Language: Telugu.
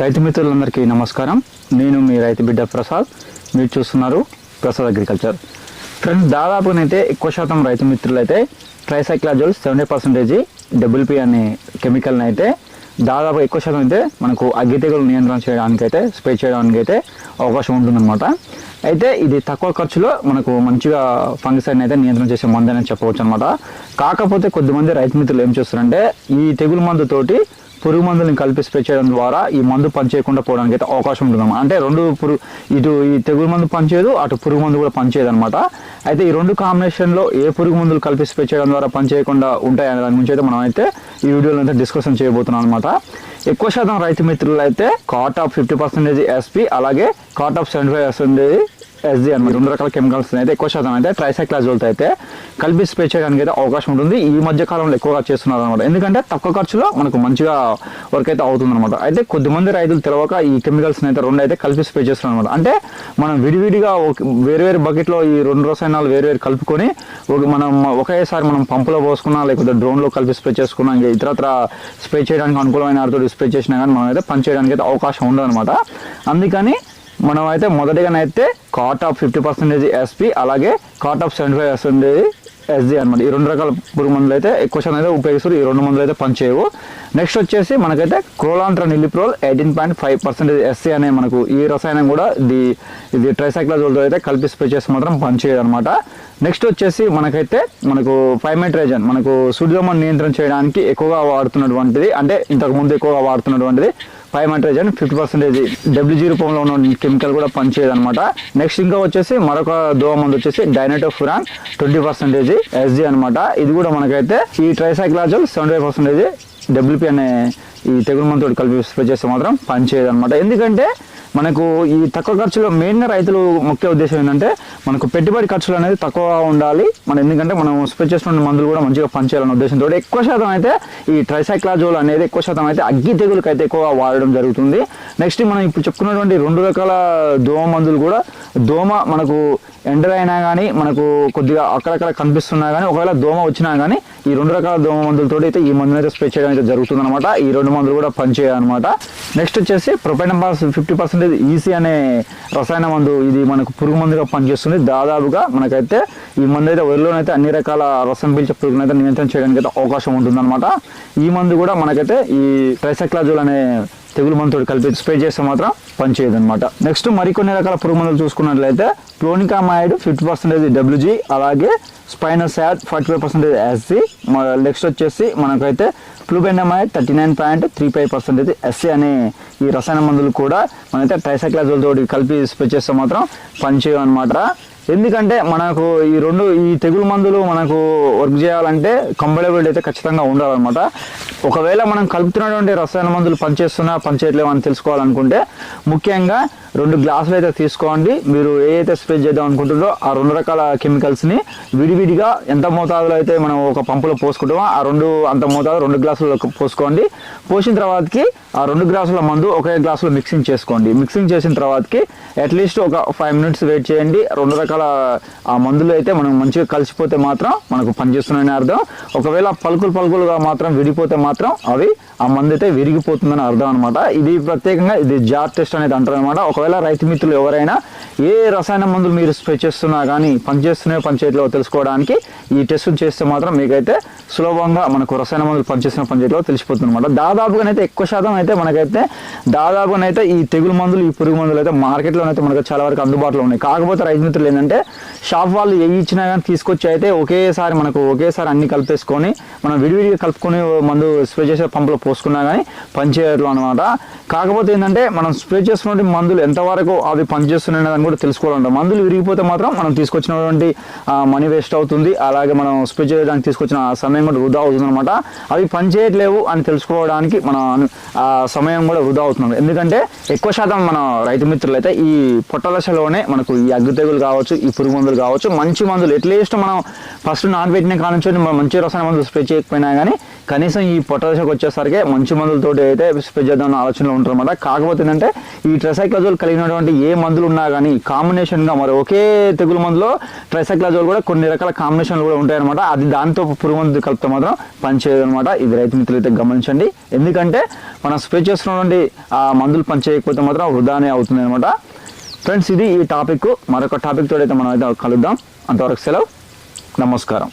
రైతు మిత్రులందరికీ నమస్కారం. నేను మీ రైతు బిడ్డ ప్రసాద్. మీరు చూస్తున్నారు ప్రసాద్ అగ్రికల్చర్. ఫ్రెండ్స్ దాదాపునైతే ఎక్కువ శాతం రైతు మిత్రులు అయితే ట్రైసైక్లాజోల్ సెవెంటీ పర్సెంటేజ్ డబ్ల్యూపీ అనే కెమికల్ని అయితే దాదాపు ఎక్కువ శాతం అయితే మనకు అగ్గి తెగులు నియంత్రణ చేయడానికి అయితే స్ప్రే చేయడానికి అయితే అవకాశం ఉంటుందన్నమాట. అయితే ఇది తక్కువ ఖర్చులో మనకు మంచిగా ఫంగిసైడ్ని అయితే నియంత్రణ చేసే మందు అని చెప్పవచ్చు అనమాట కాకపోతే కొద్దిమంది రైతు మిత్రులు ఏం చేస్తారంటే ఈ తెగులు మందుతోటి పురుగు మందులను కలిపి స్ప్రే చేయడం ద్వారా ఈ మందు పనిచేయకుండా పోవడానికి అయితే అవకాశం ఉంటుంది అంటే రెండు పురుగు ఇటు ఈ తెగులు మందు పనిచేయదు అటు పురుగు మందు కూడా పనిచేయదు అనమాట అయితే ఈ రెండు కాంబినేషన్లో ఏ పురుగు మందులు కలిపి స్ప్రే చేయడం ద్వారా పనిచేయకుండా ఉంటాయి అనే దాని గురించి అయితే మనం అయితే ఈ వీడియోలో అయితే డిస్కషన్ చేయబోతున్నాం అనమాట ఎక్కువ శాతం రైతు మిత్రులు అయితే cartap fifty percentage SP అలాగే cartap seventy five percentage SG అనమాట రెండు రకాల కెమికల్స్ అయితే ఎక్కువ శాతం అయితే ట్రైసైక్లాజోల్తో అయితే కలిపి స్ప్రే చేయడానికి అయితే అవకాశం ఉంటుంది. ఈ మధ్య కాలంలో ఎక్కువగా చేస్తున్నారు అనమాట ఎందుకంటే తక్కువ ఖర్చులో మనకు మంచిగా వర్క్ అయితే అవుతుంది అనమాట అయితే కొద్దిమంది రైతులు తెలవక ఈ కెమికల్స్ అయితే రెండు అయితే కలిపి స్ప్రే చేస్తున్నారు అనమాట అంటే మనం విడివిడిగా ఒక- వేరు వేరు బకెట్లో ఈ రెండు రసాయనాలు వేరు వేరు కలుపుకొని ఒక- మనం ఒకేసారి మనం పంపులో పోసుకున్నా లేకపోతే డ్రోన్లో కలిపి స్ప్రే చేసుకున్నా ఇంకా ఇతరత్ర స్ప్రే చేయడానికి అనుకూలమైన వాటితో స్ప్రే చేసినా కానీ మనం అయితే పని చేయడానికి అయితే అవకాశం ఉండదు అనమాట అందుకని మనం అయితే మొదటిగానైతే cartap fifty percentage SP అలాగే cartap seventy five percentage SG అనమాట ఈ రెండు రకాల పురుగు మందులు అయితే ఎక్కువ శాతం అయితే ఉపయోగిస్తారు. ఈ రెండు మందులు అయితే పనిచేయవు. నెక్స్ట్ వచ్చేసి మనకైతే chlorantraniliprole eighteen point five percentage SC అనే మనకు ఈ రసాయనం కూడా ఇది ఇది ట్రైసైక్లాజోల్తో అయితే కలిపి స్ప్రే చేసి మాత్రం పనిచేయదు అనమాట నెక్స్ట్ వచ్చేసి మనకైతే మనకు ఫైమెట్రేజన్ మనకు సూర్యదోమ నియంత్రణ చేయడానికి ఎక్కువగా వాడుతున్నటువంటిది అంటే ఇంతకు ముందు ఎక్కువగా వాడుతున్నటువంటిది ఫైమెట్రేజన్ ఫిఫ్టీ పర్సెంటేజ్ డబ్ల్యూజీ రూపంలో ఉన్న కెమికల్ కూడా పనిచేయదు అనమాట నెక్స్ట్ ఇంకా వచ్చేసి మరొక దోమ మందు వచ్చేసి డైనటోఫురాన్ ట్వంటీ పర్సెంటేజ్ ఎస్జీ అనమాట ఇది కూడా మనకైతే ఈ tricyclazole seventy five percentage WP అనే ఈ తెగులు మందుతో కలిపి స్ప్రే చేస్తే మాత్రం పనిచేయదు అనమాట ఎందుకంటే మనకు ఈ తక్కువ ఖర్చులో మెయిన్గా రైతులు ముఖ్య ఉద్దేశం ఏంటంటే మనకు పెట్టుబడి ఖర్చులు అనేది తక్కువగా ఉండాలి. మనం ఎందుకంటే మనం స్ప్రే చేస్తున్న మందులు కూడా మంచిగా పనిచేయాలనే ఉద్దేశంతో ఎక్కువ శాతం అయితే ఈ ట్రైసైక్లాజోల్ అనేది ఎక్కువ శాతం అయితే అగ్గి తెగులకి అయితే ఎక్కువ వాడడం జరుగుతుంది. నెక్స్ట్ మనం ఇప్పుడు చెప్పుకున్నటువంటి రెండు రకాల దోమ మందులు కూడా దోమ మనకు ఎంటర్ అయినా కానీ మనకు కొద్దిగా అక్కడక్కడ కనిపిస్తున్నా కానీ ఒకవేళ దోమ వచ్చినా కానీ ఈ రెండు రకాల దోమ మందులతో అయితే ఈ మందుని అయితే స్ప్రే చేయడం అయితే జరుగుతుంది అనమాట ఈ రెండు మందులు కూడా పనిచేయాలన్నమాట నెక్స్ట్ వచ్చేసి profenofos fifty percent percentage EC అనే రసాయన మందు ఇది మనకు పురుగు మందుగా పనిచేస్తుంది. దాదాపుగా మనకైతే ఈ మందు అయితే వరిలోనైతే అన్ని రకాల రసం పీల్చే పురుగులను అయితే నియంత్రణ చేయడానికి అయితే అవకాశం ఉంటుందన్నమాట. ఈ మందు కూడా మనకైతే ఈ ట్రైసెక్లాజోల్ అనే తెగులు మందుతో కలిపి స్ప్రే చేస్తే మాత్రం పనిచేయదు అనమాట నెక్స్ట్ మరికొన్ని రకాల పురుగు మందులు చూసుకున్నట్లయితే క్లోనికామైడ్ ఫిఫ్టీ పర్సెంటేజ్ డబ్ల్యూజీ అలాగే spinosad forty five percentage SC next వచ్చేసి మనకైతే flubendiamide thirty nine point three five percentage SC అనే ఈ రసాయన మందులు కూడా మనైతే ట్రైసైక్లాజోల్ తోటి కలిపి స్ప్రే చేస్తే మాత్రం పనిచేయవు అనమాట ఎందుకంటే మనకు ఈ రెండు ఈ తెగులు మందులు మనకు వర్క్ చేయాలంటే కంఫర్టబుల్ అయితే ఖచ్చితంగా ఉండాలన్నమాట. ఒకవేళ మనం కలుపుతున్నటువంటి రసాయన మందులు పనిచేస్తున్నా పనిచేయట్లేవు అని తెలుసుకోవాలనుకుంటే ముఖ్యంగా రెండు గ్లాసులు అయితే తీసుకోండి. మీరు ఏ అయితే స్ప్రే చేద్దాం అనుకుంటుందో ఆ రెండు రకాల కెమికల్స్ని విడివిడిగా ఎంత మోతాదులో అయితే మనం ఒక పంపులో పోసుకుంటామో ఆ రెండు అంత మోతాదు రెండు గ్లాసులు పోసుకోండి. పోసిన తర్వాతకి ఆ రెండు గ్లాసుల మందు ఒకే గ్లాసులో మిక్సింగ్ చేసుకోండి. మిక్సింగ్ చేసిన తర్వాతకి అట్లీస్ట్ ఒక ఫైవ్ మినిట్స్ వెయిట్ చేయండి. రెండు రకాల ఆ మందులు అయితే మనం మంచిగా కలిసిపోతే మాత్రం మనకు పనిచేస్తున్నాయని అర్థం. ఒకవేళ పలుకులు పలుకులుగా మాత్రం విడిపోతే మాత్రం అవి ఆ మందు అయితే విరిగిపోతుందని అర్థం అనమాట ఇది ప్రత్యేకంగా ఇది జార్ టెస్ట్ అనేది అంటారు అనమాట ఒకవేళ రైతు మిత్రులు ఎవరైనా ఏ రసాయన మందులు మీరు స్ప్రే చేస్తున్నా కానీ పనిచేస్తున్నాయో పనిచేయట్లేవో తెలుసుకోవడానికి ఈ టెస్ట్ చేస్తే మాత్రం మీకైతే సులభంగా మనకు రసాయన మందులు పనిచేస్తున్న పనిచేయట్లేవో తెలిసిపోతుంది అనమాట దాదాపుగానైతే ఎక్కువ శాతం అయితే మనకైతే దాదాపుగానైతే ఈ తెగులు మందులు ఈ పురుగు మందులు అయితే మార్కెట్లో అయితే మనకు చాలా వరకు అందుబాటులో ఉన్నాయి. కాకపోతే రైతు మిత్రులు ఏంటంటే షాప్ వాళ్ళు ఏ ఇచ్చినా కానీ తీసుకొచ్చి అయితే ఒకేసారి మనకు ఒకేసారి అన్ని కలిపేసుకొని మనం విడివిడిగా కలుపుకొని మందు స్ప్రే చేసే పంపులో పోసుకున్నా కానీ పనిచేయట్లు అనమాట కాకపోతే ఏంటంటే మనం స్ప్రే చేస్తున్నటువంటి మందులు ఎంతవరకు అవి పనిచేస్తున్నాయి అని కూడా తెలుసుకోవాలంట. మందులు విరిగిపోతే మాత్రం మనం తీసుకొచ్చినటువంటి మనీ వేస్ట్ అవుతుంది. అలాగే మనం స్ప్రే చేయడానికి తీసుకొచ్చిన ఆ సమయం కూడా వృధా అవుతుంది అనమాట అవి పనిచేయట్లేవు అని తెలుసుకోవడానికి మన ఆ సమయం కూడా వృధా అవుతుంది. ఎందుకంటే ఎక్కువ శాతం మన రైతు మిత్రులు అయితే ఈ పొట్టలశలోనే మనకు ఈ అగ్గి తెగులు కావచ్చు ఈ పురుగు మందులు కావచ్చు మంచి మందులు. ఎట్లీస్ట్ మనం ఫస్ట్ నాన్ పెట్టిన కానుంచి మనం మంచి రసాయన మందులు స్ప్రే చేయకపోయినా కానీ కనీసం ఈ పొటాషియం వచ్చేసరికి మంచి మందులతోటి అయితే స్ప్రే చేద్దాం ఆలోచనలో ఉంటారన్నమాట. కాకపోతే ఏంటంటే ఈ ట్రైసైక్లజోల్ కలిగినటువంటి ఏ మందులు ఉన్నా కానీ కాంబినేషన్గా మరి ఒకే తెగులు మందులో ట్రైసైక్లజోల్ కూడా కొన్ని రకాల కాంబినేషన్లు కూడా ఉంటాయన్నమాట. అది దాంతో పురుగు మందు కలిపితే మాత్రం పనిచేయదు అనమాట ఇది రైతు మిత్రులు అయితే గమనించండి. ఎందుకంటే మనం స్ప్రే చేస్తున్నటువంటి ఆ మందులు పనిచేయకపోతే మాత్రం వృధానే అవుతుంది అనమాట ఫ్రెండ్స్ ఇది ఈ టాపిక్ మరొక టాపిక్ అయితే మనం అయితే కలుద్దాం. అంతవరకు సెలవు. నమస్కారం.